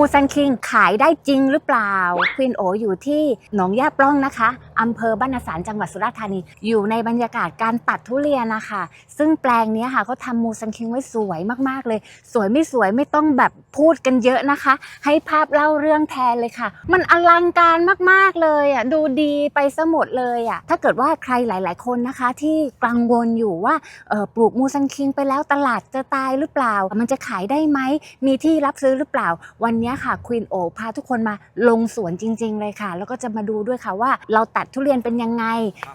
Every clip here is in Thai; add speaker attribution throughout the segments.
Speaker 1: มูซันคิงขายได้จริงหรือเปล่าควีนโออยู่ที่หนองย่าปล้องนะคะ อำเภอบ้านนาสารจังหวัดสุราษฎร์ธานี อยู่ในบรรยากาศการตัดทุเรียนนะคะ ซึ่งแปลงนี้ค่ะเขาทำมูซันคิงไว้สวยมากๆเลย สวยไม่สวยไม่ต้องแบบพูดกันเยอะนะคะ ให้ภาพเล่าเรื่องแทนเลยค่ะ มันอลังการมากๆเลยอะดูดีไปซะหมดเลยอะถ้าเกิดว่าใครหลาย ๆ คนนะคะ ที่กังวลอยู่ว่าปลูกมูซันคิงไปแล้วตลาดจะตายหรือเปล่า มันจะขายได้ไหมมีที่รับซื้อหรือเปล่า วันนี้ค่ะควีนโอพาทุกคนมาลงสวนจริง ๆ เลยค่ะ แล้วก็จะมาดูด้วยค่ะว่าเราตัดทุเรียนเป็นยังไง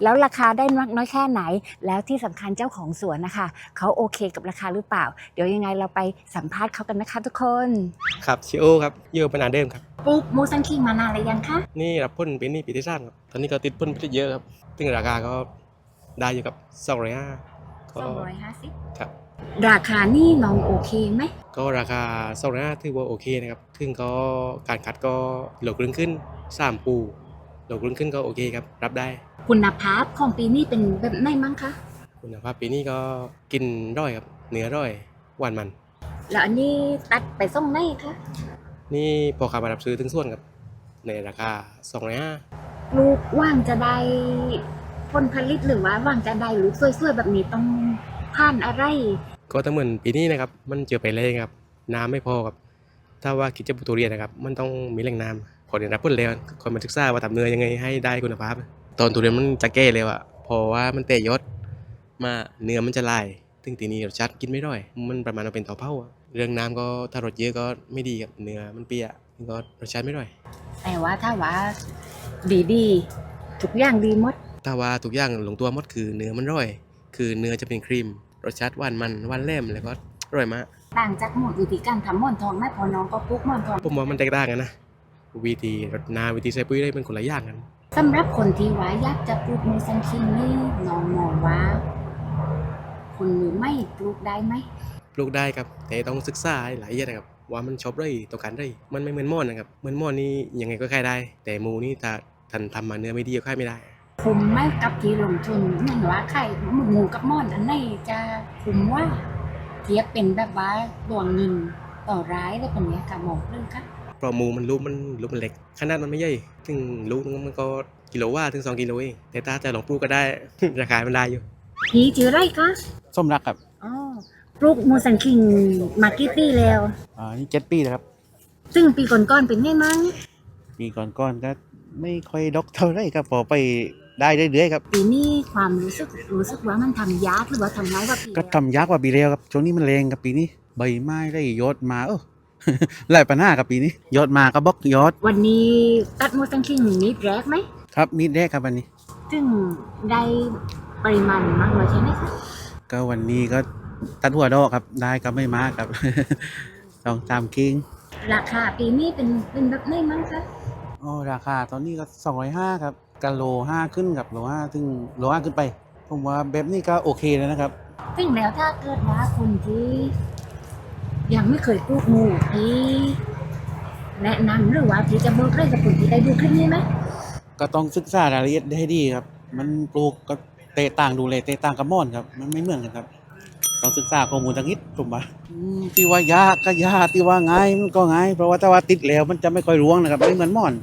Speaker 1: แล้วราคาได้มากน้อยแค่ไหน แล้วที่สำคัญเจ้าของสวนนะคะเขาโอเคกับราคาหรือเปล่า เดี๋ยวยังไงเราไปสัมภาษณ์เขากันนะคะทุกคน
Speaker 2: ครับชิโอครับเยอะปนาเดิมครับ
Speaker 1: ปลูกมูซันคิงมานานหรือยังคะ
Speaker 2: นี่รับพ่นปีนี้ปีที่สามครับตอนนี้ก็ติดพ่นไปเยอะครับซึ่งราคาก็ได้อยู่กับสองร้อยห้าก็
Speaker 1: 250
Speaker 2: ครับ
Speaker 1: ราคานี่น้องโอเคไหม
Speaker 2: ก็ราคาสองร้อยห้าถือว่าโอเคนะครับซึ่งก็การคัดก็โหลกลึงขึ้นสามปู โหลกลึงขึ้นก็โอเคครับ รับได้
Speaker 1: คุณภาพของปีนี้เป็นแบบไหนมั้งคะ
Speaker 2: คุณภาพปีนี้ก็กินร่อยครับเนื้อร่อยหวานมัน
Speaker 1: แล้วอันนี้ตัดไปส่งไหนคะ
Speaker 2: นี่พอค้ามารับซื้อถึงส่วนครับ ในราคาสองร้อยห้า
Speaker 1: ลูกว่างจะได้ผลผลิตหรือว่าว่างจะได้ลูกสวยๆแบบนี้ต้องผ่านอะไร
Speaker 2: ก็ถ้าเหมือนปีนี้นะครับ มันเจอไปเลยครับ น้ำไม่พอครับ ถ้าว่าคิดจะปลูกทุเรียนนะครับ มันต้องมีแหล่งน้ำ พอเรียนรับผลแล้วคนมาศึกษาว่าทำเนื้อยังไงให้ได้คุณภาพ ตอนทุเรียนมันจะแก่เลยอะเพราะว่ามันเตะยศมาเนื้อมันจะลายถึงทีนี้รสชาติกินไม่ได้มันประมาณว่าเป็นเต่าเผาอะเรื่องน้ำก็ถ้ารสเยอะก็ไม่ดีครับเนื้อมันเปียกก็รสชาติไม่ได้
Speaker 1: แต่ว่าถ้าว่าดีๆทุกอย่างดีหมด
Speaker 2: ถ้าว่าทุกอย่างลงตัวหมดคือเนื้อมันร่อย คือเนื้อจะเป็นครีม รสชาติหวานมันหวานแหลมแล้วก็อร่อยมาก
Speaker 1: ต่างจากหมดวิธีการทำหม่อนทองไหม่พอน้องก็ปลูกหม่อนทอง
Speaker 2: ผมว่ามันแตกต่างกันนะ วิธีรดนาวิธีใส่ปุ๋ยได้เป็นคนละอย่างกัน
Speaker 1: สำหรับคนที่ว่าอยากจะปลูกมูซันคิงนี่น้องมองว่า คนมือไม่ปลูกได้ไหม
Speaker 2: ปลูกได้ครับแต่ต้องศึกษาให้หลายอย่างนะครับว่ามันชอบได้ต้องการได้มันไม่เหมือนม่อนนะครับเหมือนม่อนนี่ยังไงก็ขายได้ แต่หมูนี่ถ้าทันทำมาเนื้อไม่ดีก็ขายไม่ได้
Speaker 1: คุ้มไหมกับที่ลงทุนเหมือนว่าไข่หมูกับหม่อนอันไหนจะคุ้มว่าเทียบเป็นแบบว่าดวงเงินต่อร้ายได้เป็นเนี้ยค่ะหมองเรื่องค่ะ
Speaker 2: เพ ราะหมูมันลูกมันลูกมันเล็ก ขนาดมันไม่ใหญ่ถึงลูกนึงมันก็กิโลว่าถึงสองกิโลเองแต่ถ้าจะลองปลูกก็ได้ ราคามันได้อยู่
Speaker 1: พี่ชื่ออะไรคะ
Speaker 3: ส้มรักครับ
Speaker 1: อ๋อปลูกมูซันคิงมากี่ปีแล้ว
Speaker 3: อ่านี่เจ็ดปีแล้วครับ
Speaker 1: ซึ่งปีก่อนๆเป็นไงมั้ง
Speaker 3: ปีก่อนๆก็ไม่ค่อยดอกเท่าไรครับพอไปได้เรื่อยๆครับ
Speaker 1: ปีนี้ความรู้สึกรู้สึกว่ามันทำยากหรือว่าทำง่ายกว่าปี
Speaker 3: ก็ทำยากกว่าปีแล้วครับช่วงนี้มันแรงกับปีนี้ใบไม้ได้ยอดมาเออ หลายปัญหากับปีนี้ ยอดมาก็บล็อกยอด
Speaker 1: วันนี้ตัดมูซันคิงนิดแรกไหม
Speaker 3: ครับมีดแรกครับวันนี้
Speaker 1: ซึ่งได้ปริมาณมากน้อยแค่ไหนคะ
Speaker 3: ก็วันนี้ก็ตัดหัวดอกครับ ได้ก็ไม่มากครับ ลองตามคิง
Speaker 1: ราคาปีนี้เป็นเป็นแบบไหนมั้งคะ
Speaker 3: อ๋อราคาตอนนี้ก็สองร้อยห้าครับกันโลห้าขึ้นกับโลห้าถึงโลห้าขึ้นไป ผมว่าแบบนี้ก็โอเคแล้วนะครับ
Speaker 1: ซึ่งแล้วถ้าเกิดว่าคนที่ ยังไม่เคยปลูกหมูที่แนะนำหรือว่าที่จะบอกได้กับคนที่ได้ดูคลิปนี้ไหม
Speaker 3: ก็ต้องศึกษารายละเอียดให้ดีครับ มันปลูกก็เตะต่างดูเลยเตะต่างกับม่อนครับ มันไม่เหมือนกันครับ ต้องศึกษาข้อมูลทางนิดผมว่าอืมที่ว่ายากก็ยากที่ว่าง่ายมันก็ง่าย เพราะว่าถ้าว่าติดแล้วมันจะไม่ค่อยร่วงนะครับไม่เหมือนม่อน